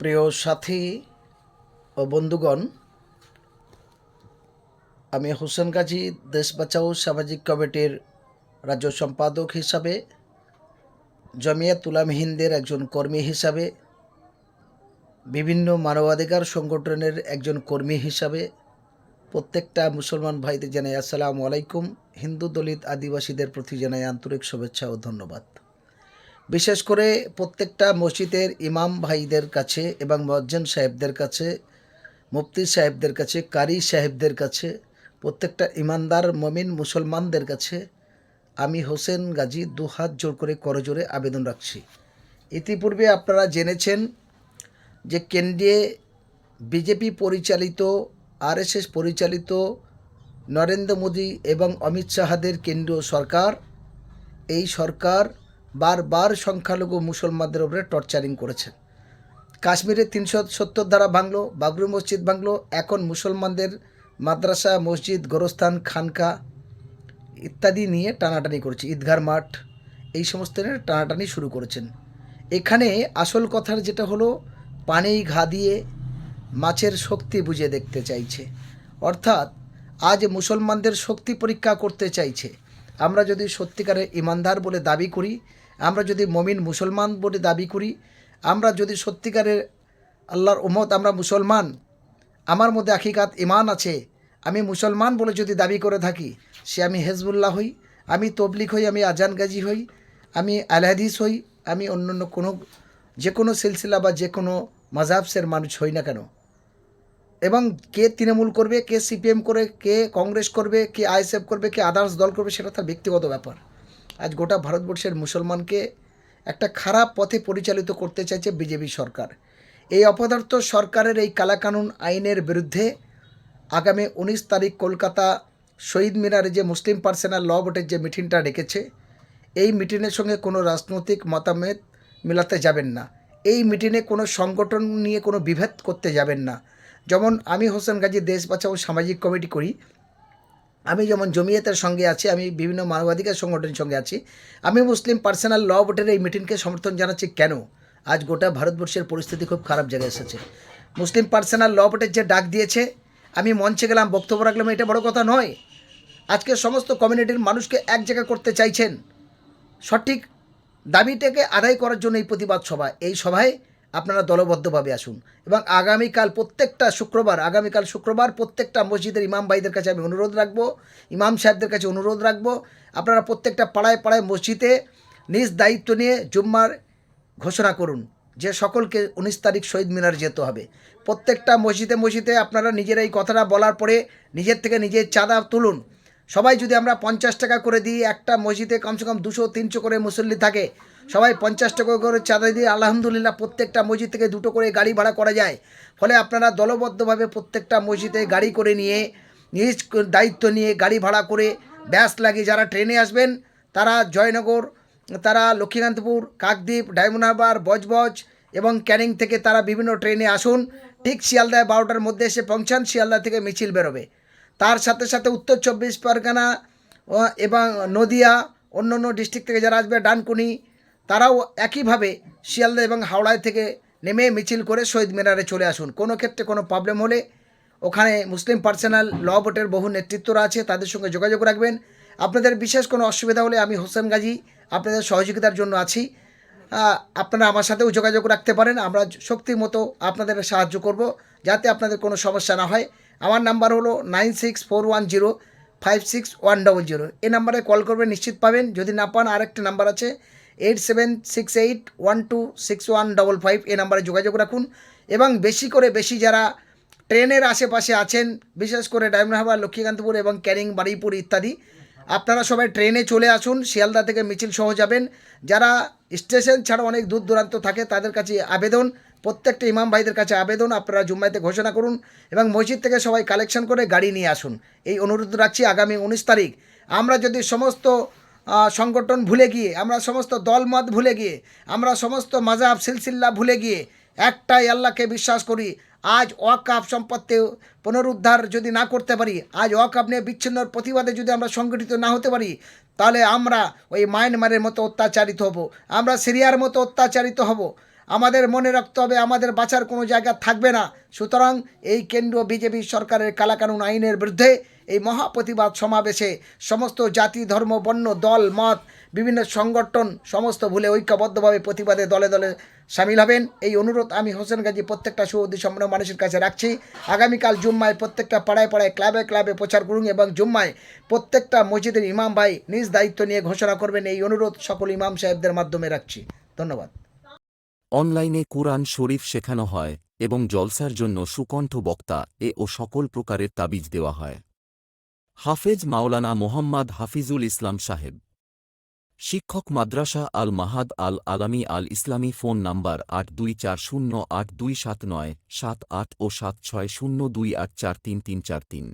প্রিয় সাথী ও বন্ধুগণ, আমি হোসেন গাজী, দেশ বাঁচাও সামাজিক কমিটির রাজ্য সম্পাদক হিসাবে জমিয়াত উলাম হিন্দের একজন কর্মী হিসাবে, বিভিন্ন মানবাধিকার সংগঠনের একজন কর্মী হিসাবে, প্রত্যেকটা মুসলমান ভাইদের জানাই আসসালামু আলাইকুম। হিন্দু দলিত আদিবাসীদের প্রতি জানাই আন্তরিক শুভেচ্ছা ও ধন্যবাদ। বিশেষ করে প্রত্যেকটা মসজিদের ইমাম ভাইদের কাছে এবং মজ্জেন সাহেবদের কাছে, মুফতি সাহেবদের কাছে, কারি সাহেবদের কাছে, প্রত্যেকটা ইমানদার, মমিন, মুসলমানদের কাছে আমি হোসেন গাজী দু হাত জোর করে করজোরে আবেদন রাখছি। ইতিপূর্বে আপনারা জেনেছেন যে কেন্দ্রে বিজেপি পরিচালিত, আরএসএস পরিচালিত নরেন্দ্র মোদী এবং অমিত শাহাদের কেন্দ্রীয় সরকার, এই সরকার বারবার সংখ্যালঘু মুসলমানদের উপরে টর্চারিং করেছে। কাশ্মীরে তিনশো সত্তর ধারা ভাঙলো, বাবরি মসজিদ ভাঙলো, এখন মুসলমানদের মাদ্রাসা, মসজিদ, গোরস্থান, খানকা ইত্যাদি নিয়ে টানাটানি করেছে। ঈদগার মাঠ, এই সমস্ত নিয়ে টানাটানি শুরু করেছেন। এখানে আসল কথার যেটা হলো, পানি ঘা দিয়ে মাছের শক্তি বুঝে দেখতে চাইছে। অর্থাৎ আজ মুসলমানদের শক্তি পরীক্ষা করতে চাইছে। আমরা যদি সত্যিকারের ইমানদার বলে দাবি করি আমরা যদি মমিন মুসলমান বলে দাবি করি, আমরা যদি সত্যিকারের আল্লাহর উমত আমরা মুসলমান, আমার মধ্যে আখিকাত ইমান আছে, আমি মুসলমান বলে যদি দাবি করে থাকি, সে আমি হেজবুল্লাহ হই, আমি তবলিক হই, আমি আজান গাজী হই, আমি আলহাদিস হই, আমি অন্য অন্য কোনো, যে কোনো সিলসিলা বা যে কোনো মাজাবসের মানুষ হই না কেন? এবং কে তৃণমূল করবে, কে সিপিএম করে, কে কংগ্রেস করবে, কে আইএসএফ করবে, কে আদার্স দল করবে, সেটা তার ব্যক্তিগত ব্যাপার। আজ গোটা ভারতবর্ষের মুসলমানকে একটা খারাপ পথে পরিচালিত করতে চাইছে বিজেপি সরকার। এই অপদার্থ সরকারের এই কালাকানুন আইনের বিরুদ্ধে আগামী উনিশ তারিখ কলকাতা শহীদ মিনারে যে মুসলিম পার্সোনাল ল বোর্ডের যে মিটিংটা ডেকেছে, এই মিটিংয়ের সঙ্গে কোনো রাজনৈতিক মতামত মেলাতে যাবেন না। এই মিটিংয়ে কোনো সংগঠন নিয়ে কোনো বিভেদ করতে যাবেন না। যেমন আমি হোসেন গাজী দেশ বাঁচাও সামাজিক কমিটি করি আমি যেমন জমিয়তের সঙ্গে আছি, আমি বিভিন্ন মানবাধিকার সংগঠনের সঙ্গে আছি, আমি মুসলিম পার্সোনাল ল বোর্ডের এই মিটিংকে সমর্থন জানাচ্ছি কেন? আজ গোটা ভারতবর্ষের পরিস্থিতি খুব খারাপ জায়গায় এসেছে। মুসলিম পার্সোনাল ল বোর্ডের যে ডাক দিয়েছে, আমি মঞ্চে গেলাম, বক্তব্য রাখলাম, এটা বড় কথা নয়। আজকে সমস্ত কমিউনিটির মানুষকে এক জায়গায় করতে চাইছেন। সঠিক দাবিটাকে আদায় করার জন্য এই প্রতিবাদ সভা, এই সভায় আপনারা দলবদ্ধভাবে আসুন। এবং আগামীকাল প্রত্যেকটা শুক্রবার, আগামীকাল শুক্রবার প্রত্যেকটা মসজিদের ইমাম ভাইদের কাছে আমি অনুরোধ রাখব, ইমাম সাহেবদের কাছে অনুরোধ রাখব, আপনারা প্রত্যেকটা পাড়ায় পাড়ায় মসজিদে নিজ দায়িত্ব নিয়ে জুম্মার ঘোষণা করুন, যে সকলকে উনিশ তারিখ শহীদ মিনার যেতে হবে। প্রত্যেকটা মসজিদে মসজিদে আপনারা নিজের এই কথাটা বলার পরে নিজের থেকে নিজের চাঁদা তুলুন। সবাই যদি আমরা পঞ্চাশ টাকা করে দিই, একটা মসজিদে কমসে কম দুশো, তিনশো করে মুসল্লি থাকে সবাই পঞ্চাশ টাকা করে চাঁদা দিয়ে আলহামদুলিল্লাহ প্রত্যেকটা মসজিদ থেকে দুটো করে গাড়ি ভাড়া করা যায়। ফলে আপনারা দলবদ্ধভাবে প্রত্যেকটা মসজিদে গাড়ি করে নিয়ে, নিজ দায়িত্ব নিয়ে গাড়ি ভাড়া করে ব্যাস লাগিয়ে যারা ট্রেনে আসবেন, তারা জয়নগর, তারা লক্ষ্মীকান্তপুর, কাকদ্বীপ, ডায়মন্ড হারবার, বজবজ এবং ক্যানিং থেকে তারা বিভিন্ন ট্রেনে আসুন। ঠিক শিয়ালদায় বারোটার মধ্যে এসে পৌঁছান, শিয়ালদা থেকে মিছিল বেরোবে। তার সাথে সাথে উত্তর চব্বিশ পরগনা এবং নদিয়া অন্য অন্য ডিস্ট্রিক্ট থেকে যারা আসবে, ডানকুনি তারাও একইভাবে শিয়ালদা এবং হাওড়ায় থেকে নেমে মিছিল করে শহীদ মিনারে চলে আসুন। কোনো ক্ষেত্রে কোনো প্রবলেম হলে ওখানে মুসলিম পার্সোনাল ল বোর্ডের বহু নেতৃত্বরা আছে, তাদের সঙ্গে যোগাযোগ রাখবেন। আপনাদের বিশেষ কোনো অসুবিধা হলে আমি হোসেন গাজী আপনাদের সহযোগিতার জন্য আছি। আপনারা আমার সাথেও যোগাযোগ রাখতে পারেন, আমরা শক্তি মতো আপনাদের সাহায্য করব যাতে আপনাদের কোনো সমস্যা না হয়। আমার নাম্বার হলো nine six four one zero five six one double zero. এই নাম্বারে কল করবেন, নিশ্চিত পাবেন। যদি না পান, আরেকটা নাম্বার আছে eight seven six eight one two six one double five এই নাম্বারে যোগাযোগ রাখুন। এবং বেশি করে বেশি যারা ট্রেনের আশেপাশে আছেন, বিশেষ করে ডায়মন্ড হারবার লক্ষ্মীকান্তপুর এবং ক্যানিং বারুইপুর ইত্যাদি, আপনারা সবাই ট্রেনে চলে আসুন, শিয়ালদা থেকে মিছিল সহ যাবেন। যারা স্টেশন ছাড়া অনেক দূর দূরান্ত থাকে, তাদের কাছে আবেদন, প্রত্যেকটা ইমাম ভাইদের কাছে আবেদন, আপনারা জুম্মাইতে ঘোষণা করুন এবং মসজিদ থেকে সবাই কালেকশন করে গাড়ি নিয়ে আসুন। এই অনুরোধ রাখছি আগামী উনিশ তারিখ। আমরা যদি সমস্ত সংগঠন ভুলে গিয়ে, আমরা সমস্ত দলমত ভুলে গিয়ে, আমরা সমস্ত মাজাব সিলসিল্লা ভুলে গিয়ে, একটাই আল্লাহকে বিশ্বাস করি, আজ ওয়াকাফ সম্পত্তি পুনরুদ্ধার যদি না করতে পারি, আজ ওয়াকাফ নিয়ে বিচ্ছিন্নর প্রতিবাদে যদি আমরা সংগঠিত না হতে পারি, তাহলে আমরা ওই মায়ানমারের মতো অত্যাচারিত হব, আমরা সিরিয়ার মতো অত্যাচারিত হব। আমাদের মনে রাখতে হবে, আমাদের বাঁচার কোনো জায়গা থাকবে না। সুতরাং এই কেন্দ্রীয় বিজেপি সরকারের কালাকানুন আইনের বিরুদ্ধে এই মহাপ্রতিবাদ সমাবেশে সমস্ত জাতি, ধর্ম, বর্ণ, দল, মত, বিভিন্ন সংগঠন সমস্ত ভুলে ঐক্যবদ্ধভাবে প্রতিবাদে দলে দলে সামিল হবেন। এই অনুরোধ আমি হোসেন গাজী প্রত্যেকটা সুবুদ্ধি সম্পন্ন মানুষের কাছে রাখছি। আগামীকাল জুম্মায় প্রত্যেকটা পাড়ায় পাড়ায়, ক্লাবে ক্লাবে প্রচার করুন এবং জুম্মায় প্রত্যেকটা মসজিদের ইমাম ভাই নিজ দায়িত্ব নিয়ে ঘোষণা করবেন। এই অনুরোধ সকল ইমাম সাহেবদের মাধ্যমে রাখছি। ধন্যবাদ। অনলাইনে কুরআন শরীফ শেখানো হয় এবং জলসার জন্য সুকণ্ঠ বক্তা এ ও সকল প্রকারের তাবিজ দেওয়া হয়। হাফেজ মাওলানা মোহাম্মদ হাফিজুল ইসলাম সাহেব। শিক্ষক মাদ্রাসা আল মাহাদ আল আলামী আল ইসলামী ফোন নাম্বার আট দুই চার শূন্য আট দুই সাত নয় সাত আট ও সাত ছয় শূন্য দুই আট চার তিন তিন চার তিন।